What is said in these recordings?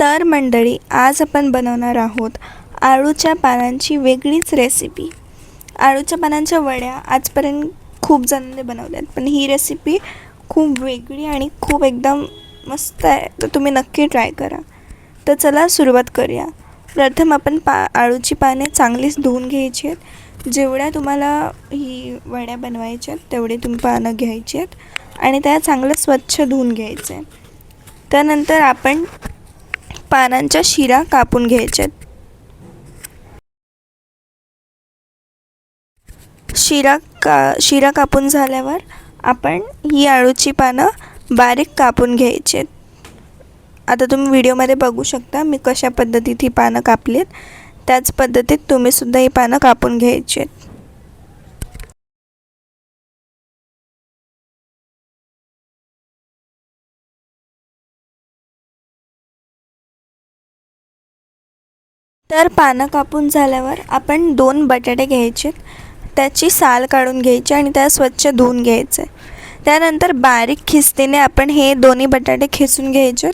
तर मंडळी आज आपण बनवणार आहोत आळूच्या पानांची वेगळीच रेसिपी आळूच्या पानांच्या वड्या आजपर्यंत खूप जणांनी बनवल्यात पण ही रेसिपी खूप वेगळी आणि खूप एकदम मस्त आहे. तर तुम्ही नक्की ट्राय करा. तर चला सुरुवात करूया. प्रथम आपण पा आळूची पाने चांगलीच धुवून घ्यायची आहेत. जेवढ्या तुम्हाला ही वड्या बनवायच्या आहेत तेवढे तुम्ही पानं घ्यायची आहेत आणि त्या चांगलं स्वच्छ धुवून घ्यायचं आहे त्यानंतर आपण पानांच्या शिरा कापून घ्यायच्यात. शिरा का शिरा कापून झाल्यावर आपण ही आळूची पानं बारीक कापून घ्यायचे आहेत आता तुम्ही व्हिडिओमध्ये बघू शकता मी कशा पद्धतीत ही पानं कापलीत. त्याच पद्धतीत तुम्हीसुद्धा ही पानं कापून घ्यायची आहेत तर पानं कापून झाल्यावर आपण दोन बटाटे घ्यायचे त्याची साल काढून घ्यायची आणि त्या स्वच्छ धुवून घ्यायचे. त्यानंतर बारीक खिस्तीने आपण हे दोन्ही बटाटे खिसून घ्यायचे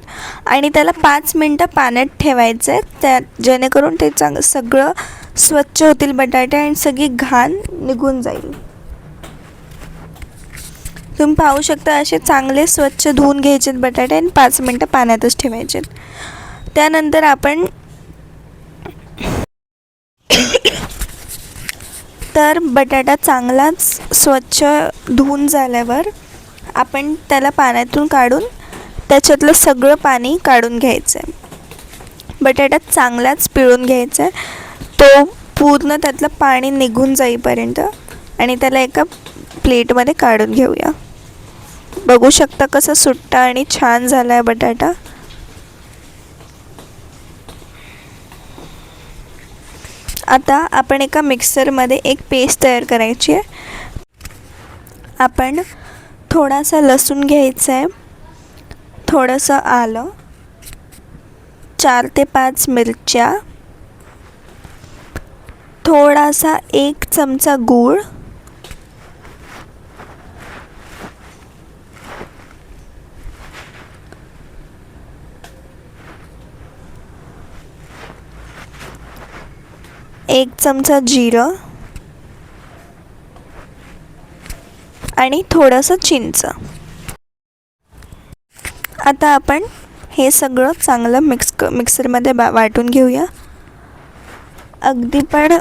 आणि त्याला पाच मिनटं पाण्यात ठेवायचे त्या जेणेकरून ते चांग सगळं स्वच्छ होतील बटाटे आणि सगळी घाण निघून जाईल. तुम्ही पाहू शकता असे चांगले स्वच्छ धुवून घ्यायचे बटाटे आणि पाच मिनटं पाण्यातच ठेवायचे त्यानंतर आपण तर बटाटा चांगलाच स्वच्छ धुवून झाल्यावर आपण त्याला पाण्यातून काढून त्याच्यातलं सगळं पाणी काढून घ्यायचं आहे. बटाटा चांगलाच पिळून घ्यायचा आहे. तो पूर्ण त्यातलं पाणी निघून जाईपर्यंत आणि त्याला एका प्लेटमध्ये काढून घेऊया. बघू शकता कसं सुट्टा आणि छान झाला आहे बटाटा. आता आपण एका मिक्सरमध्ये एक पेस्ट तयार करायची आहे. आपण थोडासा लसूण घ्यायचा आहे. थोडंसं आलं. चार ते पाच मिरच्या. थोडासा एक चमचा गूळ. एक चमचा जिरं आणि थोडंसं चिंच. आता आपण हे सगळं चांगलं मिक्स क मिक्सरमध्ये बा वाटून घेऊया. अगदी पण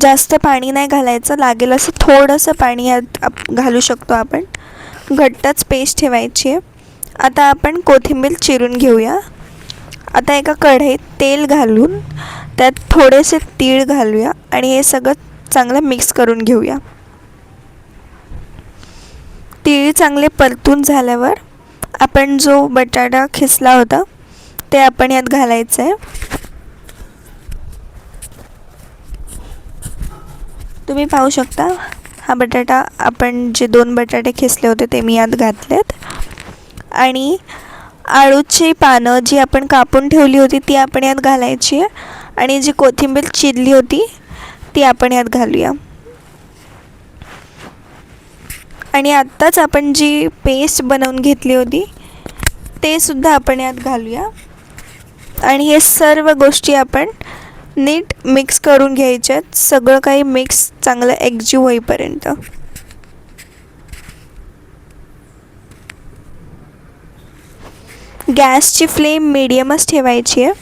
जास्त पाणी नाही घालायचं लागेल असं थोडंसं पाणी यात घालू शकतो आपण. घट्टच पेस्ट ठेवायची आहे. आता आपण कोथिंबीर चिरून घेऊया. आता एका कढईत तेल घालून त्यात थोडेसे तीळ घालूया आणि हे सगळं चांगलं मिक्स करून घेऊया. तीळ चांगले परतून झाल्यावर आपण जो बटाटा खिसला होता ते आपण यात घालायचं आहे तुम्ही पाहू शकता हा बटाटा आपण जे दोन बटाटे खिसले होते ते मी यात घातलेत. आणि आळूची पानं जी आपण कापून ठेवली होती ती आपण यात घालायची आहे. आणि जी कोथिंबीर चिरली होती ती आपण यात घालूया. आणि आत्ताच आपण जी पेस्ट बनवून घेतली होती ते सुद्धा आपण यात घालूया. आणि हे सर्व गोष्टी आपण नीट मिक्स करून घ्यायच्यात सगळं काही मिक्स चांगलं एकजीव होईपर्यंत. गॅसची फ्लेम मिडियमच ठेवायची आहे.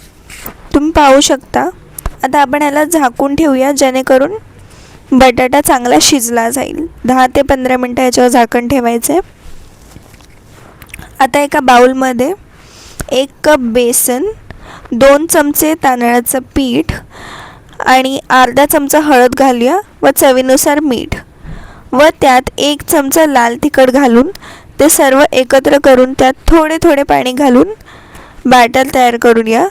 तुम्ही पाहू शकता. आता आपण याला झाकून ठेवूया जेणेकरून बटाटा चांगला शिजला जाईल. दहा ते पंधरा मिनटं याच्यावर झाकण ठेवायचं. आहे आता एका बाउलमध्ये एक कप बेसन दोन चमचे तांदळाचं पीठ आणि अर्धा चमचा हळद घालूया व चवीनुसार मीठ व त्यात एक चमचा लाल तिखट घालून ते सर्व एकत्र करून त्यात थोडे थोडे पाणी घालून बॅटर तयार करूया.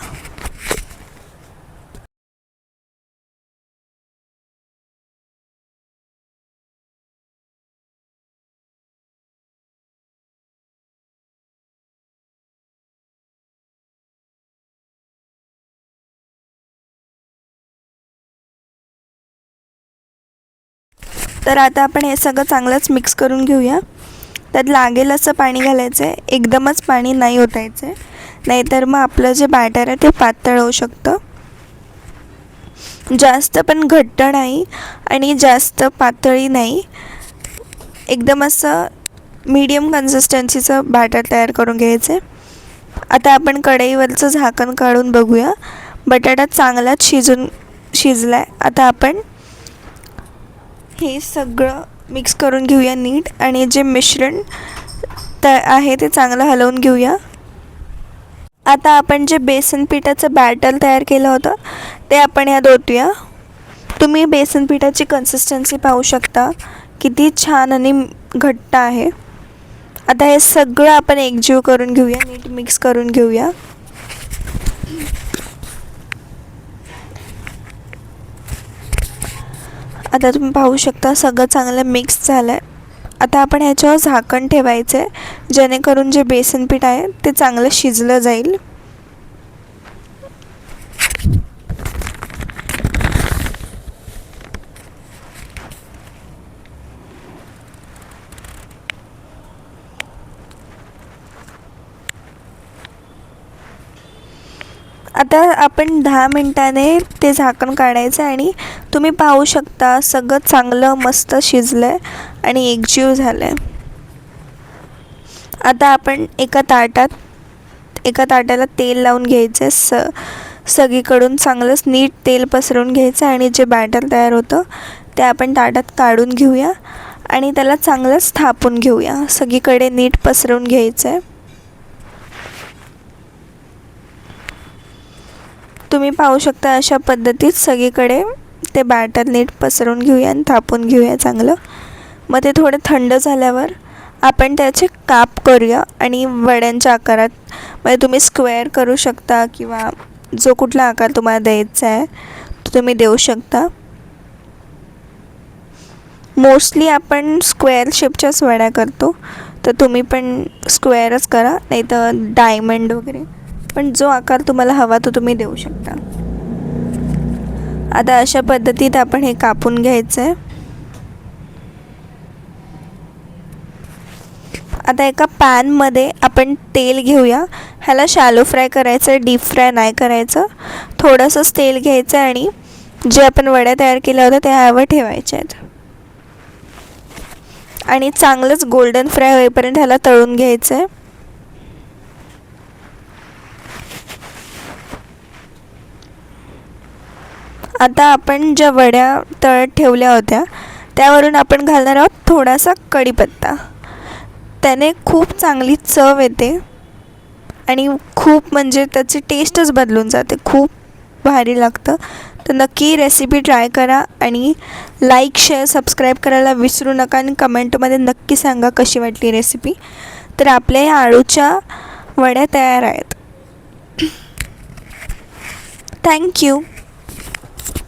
तर आता आपण हे सगळं चांगलंच मिक्स करून घेऊया. त्यात लागेल असं पाणी घालायचं आहे एकदमच पाणी नाही ओतायचं आहे नाहीतर मग आपलं जे बॅटर आहे ते पातळ होऊ शकतं. जास्त पण घट्ट नाही आणि जास्त पातळी नाही. एकदम असं मीडियम कन्सिस्टन्सीचं बॅटर तयार करून घ्यायचं. आहे आता आपण कढईवरचं झाकण काढून बघूया. बटाटा चांगलाच शिजून शिजला आहे आता आपण हे सगळं मिक्स करून घेऊया नीट. आणि जे मिश्रण त आहे ते चांगलं हलवून घेऊया. आता आपण जे बेसन पिठाचं बॅटर तयार केलं होतं ते आपण यात ओतूया. तुम्ही बेसन पिठाची कन्सिस्टन्सी पाहू शकता. किती छान आणि घट्ट आहे. आता हे सगळं आपण एकजीव करून घेऊया नीट मिक्स करून घेऊया. आता तुम्ही पाहू शकता सगळं चांगलं मिक्स झालं आहे आता आपण ह्याच्यावर झाकण ठेवायचं आहे जेणेकरून जे बेसन पीठ आहे ते चांगलं शिजलं जाईल. आता आपण दहा मिनटाने ते झाकण काढायचं आणि तुम्ही पाहू शकता सगळं चांगलं मस्त शिजलं आहे आणि एकजीव झालं आहे आता आपण एका ताटात एका ताटाला तेल लावून घ्यायचं आहे स सगळीकडून चांगलंच नीट तेल पसरवून घ्यायचं आणि जे बॅटर तयार होतं ते आपण ताटात काढून घेऊया आणि त्याला चांगलंच थापून घेऊया. सगळीकडे नीट पसरवून घ्यायचं आहे तुम्ही पाहू शकता अशा पद्धतीत सगळीकडे ते बॅटर नीट पसरून घेऊया आणि थापून घेऊया चांगलं. मग ते थोडं थंड झाल्यावर आपण त्याचे काप करूया आणि वड्यांच्या आकारात म्हणजे तुम्ही स्क्वेअर करू शकता किंवा जो कुठला आकार तुम्हाला द्यायचा आहे तो तुम्ही देऊ शकता. मोस्टली आपण स्क्वेअर शेपच्याच वड्या करतो तर तुम्ही पण स्क्वेअरच करा नाही तर डायमंड वगैरे. पण जो आकार तुम्हाला हवा तो तुम्ही देऊ शकता. आता अशा पद्धतीत आपण हे कापून घ्यायचं आहे आता एका पॅनमध्ये आपण तेल घेऊया. ह्याला शॅलो फ्राय करायचं आहे डीप फ्राय नाही करायचं. थोडंसंच तेल घ्यायचं आहे आणि जे आपण वड्या तयार केल्या होत्या त्या ह्यावर ठेवायच्या आहेत. आणि चांगलंच गोल्डन फ्राय होईपर्यंत ह्याला तळून घ्यायचं आहे आता आपण ज्या वड्या तळत ठेवल्या होत्या त्यावरून आपण घालणार आहोत थोडासा कढीपत्ता. त्याने खूप चांगली चव येते आणि खूप म्हणजे त्याची टेस्टच बदलून जाते. खूप भारी लागतं. तर नक्की रेसिपी ट्राय करा आणि लाईक शेअर सबस्क्राईब करायला विसरू नका आणि कमेंटमध्ये नक्की सांगा कशी वाटली रेसिपी तर आपल्या या आळूच्या वड्या तयार आहेत. थँक्यू